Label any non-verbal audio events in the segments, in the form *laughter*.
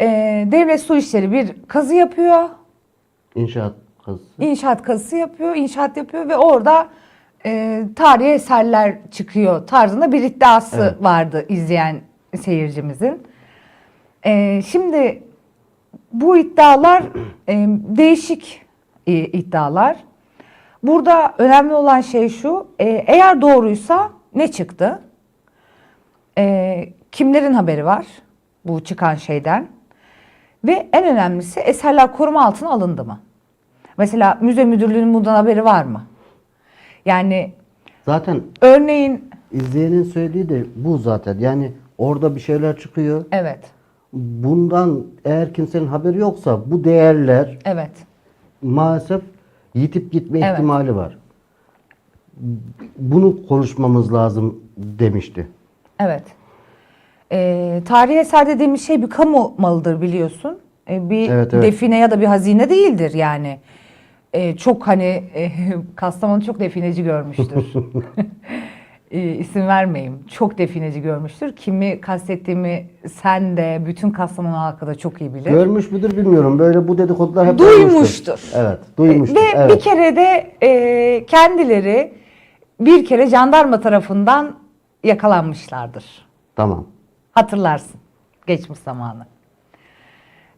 Ee, devlet su işleri bir kazı yapıyor. İnşaat kazısı. İnşaat kazısı yapıyor, inşaat yapıyor ve orada e, tarihi eserler çıkıyor tarzında bir iddiası Evet. vardı izleyen seyircimizin. E, şimdi bu iddialar e, değişik e, iddialar. Burada önemli olan şey şu, e, eğer doğruysa ne çıktı? E, kimlerin haberi var bu çıkan şeyden? Ve en önemlisi eserler koruma altına alındı mı? Mesela müze müdürlüğünün bundan haberi var mı? Yani Zaten örneğin izleyenin söylediği de bu zaten. Yani orada bir şeyler çıkıyor. evet, Bundan eğer kimsenin haberi yoksa bu değerler evet, maalesef yitip gitme Evet. ihtimali var. Bunu konuşmamız lazım demişti. evet. Ee, tarihi eser dediğimiz şey bir kamu malıdır biliyorsun. Ee, bir Evet, evet. define ya da bir hazine değildir yani. Ee, çok hani e, *laughs* Kastamonu çok defineci görmüştür. *laughs* e, isim vermeyeyim. Çok defineci görmüştür. Kimi kastettiğimi sen de bütün Kastamonu halkı da çok iyi bilir. Görmüş müdür bilmiyorum. Böyle bu dedikodular hep Duymuştur. Evet, duymuştur. Ve evet. bir kere de e, kendileri bir kere jandarma tarafından yakalanmışlardır. Tamam. Hatırlarsın geçmiş zamanı.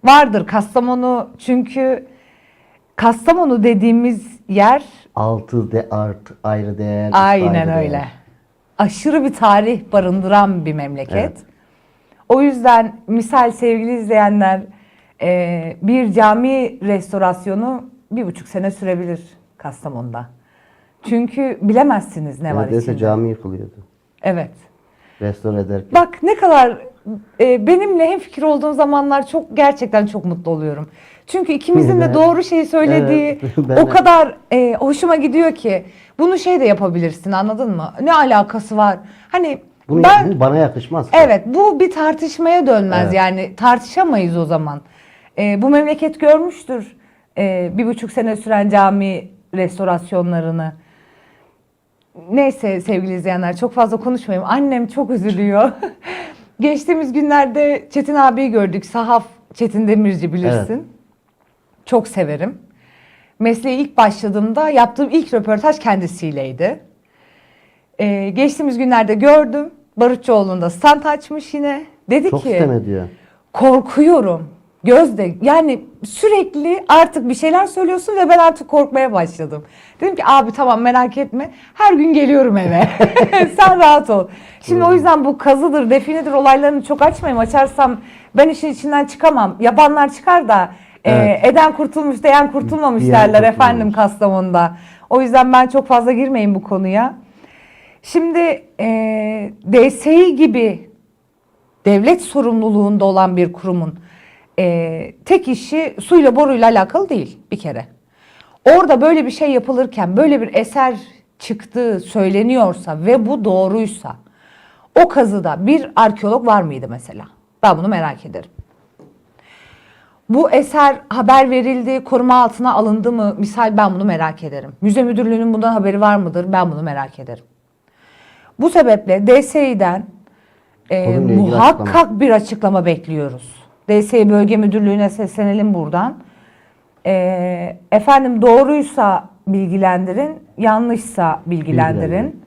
Vardır Kastamonu çünkü Kastamonu dediğimiz yer Altı de art ayrı değer. aynen ayrı öyle. değer. Aşırı bir tarih barındıran bir memleket. Evet. O yüzden misal sevgili izleyenler e, bir cami restorasyonu bir buçuk sene sürebilir Kastamonu'da. Çünkü bilemezsiniz ne var Neredeyse içinde. cami yıkılıyordu. Evet. Restore ederken. Bak ne kadar e, benimle hemfikir olduğun zamanlar çok gerçekten çok mutlu oluyorum. Çünkü ikimizin de doğru şeyi söylediği Evet, *laughs* o kadar e, hoşuma gidiyor ki bunu şey de yapabilirsin anladın mı? Ne alakası var? Hani Bunu, ben bu bana yakışmaz. evet bu bir tartışmaya dönmez Evet. yani tartışamayız o zaman. E, bu memleket görmüştür e, bir buçuk sene süren cami restorasyonlarını. Neyse sevgili izleyenler çok fazla konuşmayayım. Annem çok üzülüyor. *laughs* Geçtiğimiz günlerde Çetin abiyi gördük. Sahaf Çetin Demirci bilirsin. Çok severim. Mesleğe ilk başladığımda yaptığım ilk röportaj kendisiyleydi. Ee, geçtiğimiz günlerde gördüm. Barutçuoğlu'nda stand açmış yine. Dedi Çok ki sitem ediyor. korkuyorum. Gözde yani sürekli artık bir şeyler söylüyorsun ve ben artık korkmaya başladım. Dedim ki abi tamam merak etme her gün geliyorum eve. *laughs* Sen rahat ol. Şimdi o yüzden bu kazıdır, definedir olaylarını çok açmayayım. Açarsam ben işin içinden çıkamam. Yapanlar çıkar da e, Evet. eden kurtulmuş, diyen kurtulmamış Diyen derler kurtulmamış. efendim Kastamonu'da. O yüzden ben çok fazla girmeyeyim bu konuya. Şimdi e, DSİ gibi devlet sorumluluğunda olan bir kurumun e, tek işi suyla boruyla alakalı değil bir kere. Orada böyle bir şey yapılırken böyle bir eser çıktığı söyleniyorsa ve bu doğruysa o kazıda bir arkeolog var mıydı mesela? Ben bunu merak ederim. Bu eser haber verildi, koruma altına alındı mı? Misal ben bunu merak ederim. Müze müdürlüğünün bundan haberi var mıdır? Ben bunu merak ederim. Bu sebeple DSİ'den e, muhakkak açıklama. bir açıklama bekliyoruz. DSİ Bölge Müdürlüğü'ne seslenelim buradan. E, efendim doğruysa bilgilendirin, yanlışsa bilgilendirin. Bilgilendirin.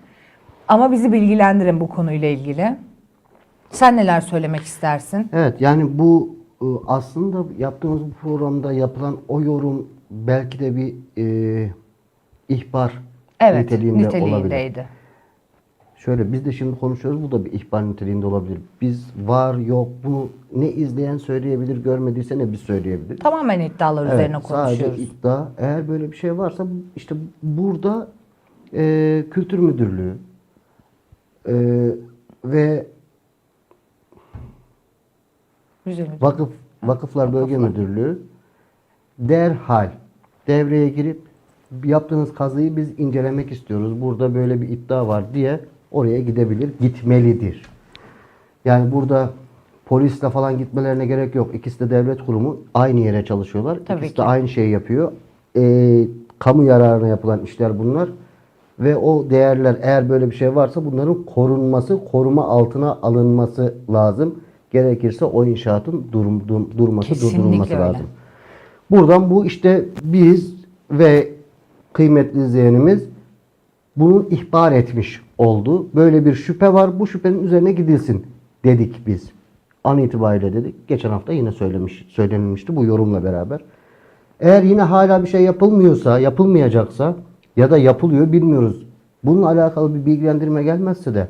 Ama bizi bilgilendirin bu konuyla ilgili. Sen neler söylemek istersin? Evet yani bu e, aslında yaptığımız bu programda yapılan o yorum belki de bir e, ihbar Evet, niteliğinde olabilir. Şöyle biz de şimdi konuşuyoruz bu da bir ihbar niteliğinde olabilir. Biz var yok bunu ne izleyen söyleyebilir görmediyse ne biz söyleyebilir. Tamamen iddialar üzerine sadece konuşuyoruz. iddia. Eğer böyle bir şey varsa işte burada e, Kültür Müdürlüğü e, ve Güzel. Vakıf Vakıflar Bölge Müdürlüğü derhal devreye girip yaptığınız kazıyı biz incelemek istiyoruz. Burada böyle bir iddia var diye oraya gidebilir, gitmelidir. Yani burada polisle falan gitmelerine gerek yok. İkisi de devlet kurumu aynı yere çalışıyorlar. Tabii İkisi ki. de aynı şeyi yapıyor. Ee, kamu yararına yapılan işler bunlar. Ve o değerler eğer böyle bir şey varsa bunların korunması, koruma altına alınması lazım. Gerekirse o inşaatın durum, dur- durması, Kesinlikle durdurulması öyle. lazım. Buradan bu işte biz ve kıymetli izleyenimiz bunun ihbar etmiş oldu. Böyle bir şüphe var. Bu şüphenin üzerine gidilsin dedik biz. An itibariyle dedik. Geçen hafta yine söylemiş, söylenilmişti bu yorumla beraber. Eğer yine hala bir şey yapılmıyorsa, yapılmayacaksa ya da yapılıyor bilmiyoruz. Bununla alakalı bir bilgilendirme gelmezse de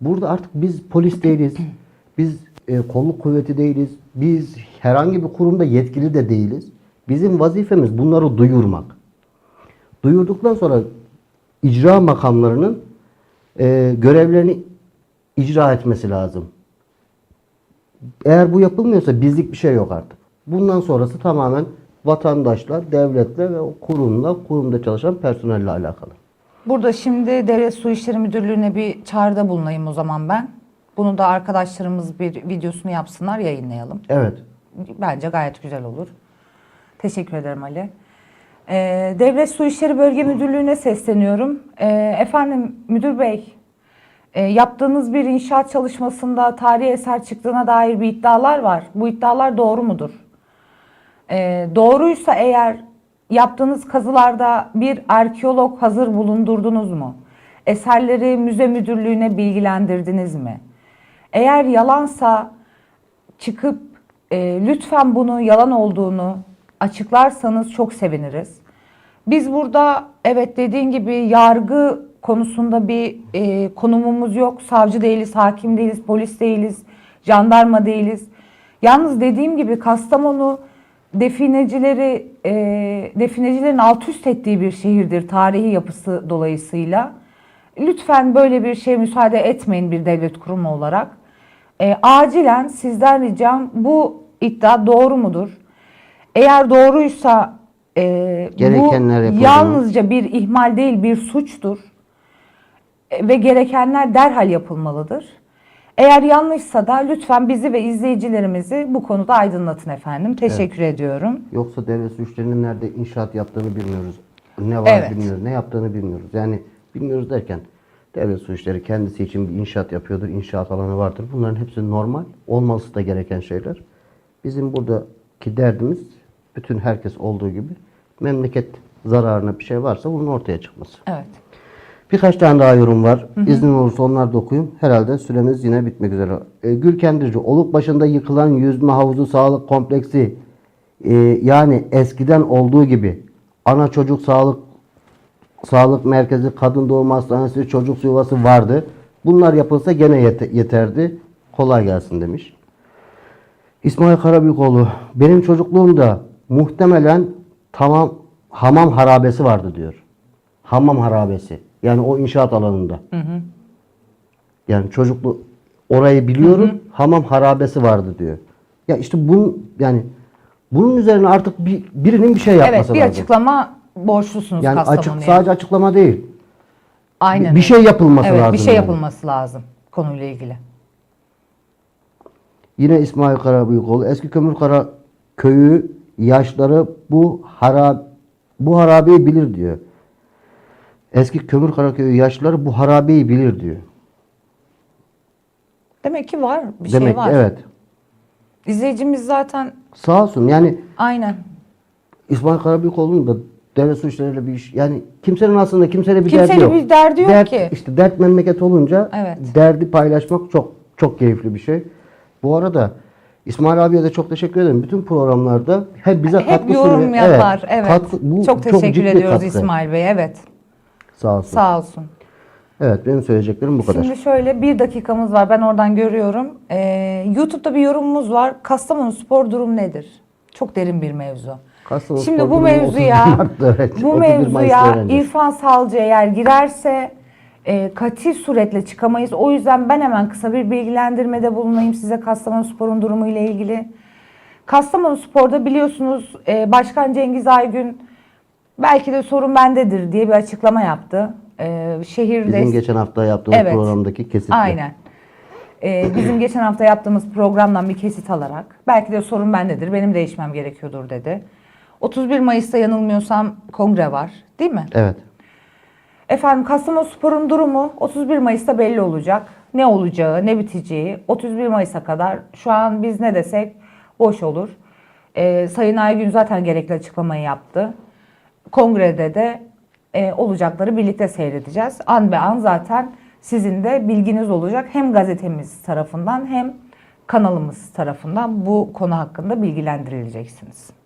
burada artık biz polis değiliz. Biz e, kolluk kuvveti değiliz. Biz herhangi bir kurumda yetkili de değiliz. Bizim vazifemiz bunları duyurmak. Duyurduktan sonra icra makamlarının e, görevlerini icra etmesi lazım. Eğer bu yapılmıyorsa bizlik bir şey yok artık. Bundan sonrası tamamen vatandaşlar, devletle ve o kurumla, kurumda çalışan personelle alakalı. Burada şimdi Devlet Su İşleri Müdürlüğü'ne bir çağrıda bulunayım o zaman ben. Bunu da arkadaşlarımız bir videosunu yapsınlar, yayınlayalım. Evet. Bence gayet güzel olur. Teşekkür ederim Ali. Ee, Devlet Su İşleri Bölge Müdürlüğü'ne sesleniyorum. Ee, efendim Müdür Bey, e, yaptığınız bir inşaat çalışmasında tarihi eser çıktığına dair bir iddialar var. Bu iddialar doğru mudur? Ee, doğruysa eğer yaptığınız kazılarda bir arkeolog hazır bulundurdunuz mu? Eserleri müze müdürlüğüne bilgilendirdiniz mi? Eğer yalansa çıkıp e, lütfen bunu yalan olduğunu açıklarsanız çok seviniriz. Biz burada evet dediğin gibi yargı konusunda bir e, konumumuz yok. Savcı değiliz, hakim değiliz, polis değiliz, jandarma değiliz. Yalnız dediğim gibi Kastamonu definecileri, e, definecilerin alt üst ettiği bir şehirdir tarihi yapısı dolayısıyla. Lütfen böyle bir şeye müsaade etmeyin bir devlet kurumu olarak. E, acilen sizden ricam bu iddia doğru mudur? Eğer doğruysa e, Gerekenler bu yalnızca bir ihmal değil bir suçtur. E, ve gerekenler derhal yapılmalıdır. Eğer yanlışsa da lütfen bizi ve izleyicilerimizi bu konuda aydınlatın efendim. Teşekkür ediyorum. Yoksa devlet suçlarının nerede inşaat yaptığını bilmiyoruz. Ne var Evet. bilmiyoruz, ne yaptığını bilmiyoruz. Yani bilmiyoruz derken devlet su işleri kendisi için bir inşaat yapıyordur, inşaat alanı vardır. Bunların hepsi normal, olması da gereken şeyler. Bizim buradaki derdimiz bütün herkes olduğu gibi memleket zararına bir şey varsa bunun ortaya çıkması. Evet. Birkaç tane daha yorum var. İznin olursa onlar da okuyayım. Herhalde süremiz yine bitmek üzere. E, Gülkendirci, Oluk başında yıkılan yüzme havuzu sağlık kompleksi e, yani eskiden olduğu gibi ana çocuk sağlık sağlık merkezi, kadın doğum hastanesi, çocuk yuvası vardı. Bunlar yapılsa gene yete- yeterdi. Kolay gelsin demiş. İsmail Karabüyükoğlu, benim çocukluğumda muhtemelen tamam hamam harabesi vardı diyor. Hamam harabesi. Yani o inşaat alanında. Yani çocuklu orayı biliyorum. Hamam harabesi vardı diyor. Ya işte bunun yani bunun üzerine artık bir, birinin bir şey yapması Evet bir lazım. açıklama borçlusunuz yani açık Kastamonu'ya. sadece açıklama değil. Aynen bir öyle. şey yapılması evet, lazım bir şey yani. yapılması lazım konuyla ilgili. Yine İsmail Karabüyükoğlu eski Kömürkara köyü yaşları bu harab bu harabeyi bilir diyor. Eski Kömürkara köyü yaşları bu harabeyi bilir diyor. Demek ki var bir Demek şey ki var. evet. İzleyicimiz zaten Sağ olsun yani aynen. İsmail Karabüyükoğlu'nun da devlet suçlarıyla bir iş yani kimsenin aslında kimseyle bir Kimsenin derdi yok. bir derdi yok dert, ki. İşte dert memleket olunca Evet. derdi paylaşmak çok çok keyifli bir şey. Bu arada İsmail abiye de çok teşekkür ederim. Bütün programlarda hep bize Hep katkı yorum sunuyor. yapar. Evet. katkı- bu çok teşekkür ciddi ediyoruz katkı. İsmail Bey. Evet. Sağ olsun. Sağ olsun. Evet benim söyleyeceklerim bu kadar. Şimdi şöyle bir dakikamız var. Ben oradan görüyorum. Ee, YouTube'da bir yorumumuz var. Kastamonu spor durum nedir? Çok derin bir mevzu. Kastamonu Şimdi bu mevzuya 31 Mart'ta, evet, bu 31 Mayıs'ta mevzuya. İrfan Salcı eğer girerse e, katil suretle çıkamayız. O yüzden ben hemen kısa bir bilgilendirmede bulunayım size Kastamonu Spor'un durumu ile ilgili. Kastamonu Spor'da biliyorsunuz e, Başkan Cengiz Aygün belki de sorun bendedir diye bir açıklama yaptı. E, şehir Bizim geçen hafta yaptığımız Evet. programdaki kesitle. Aynen. Ee, bizim geçen hafta yaptığımız programdan bir kesit alarak belki de sorun bendedir, benim değişmem gerekiyordur dedi. 31 Mayıs'ta yanılmıyorsam kongre var değil mi? Evet. Efendim Kastamonu Spor'un durumu 31 Mayıs'ta belli olacak. ne olacağı, ne biteceği 31 Mayıs'a kadar şu an biz ne desek boş olur. Ee, Sayın Aygün zaten gerekli açıklamayı yaptı. Kongrede de e, olacakları birlikte seyredeceğiz. An be an zaten sizin de bilginiz olacak. Hem gazetemiz tarafından hem kanalımız tarafından bu konu hakkında bilgilendirileceksiniz.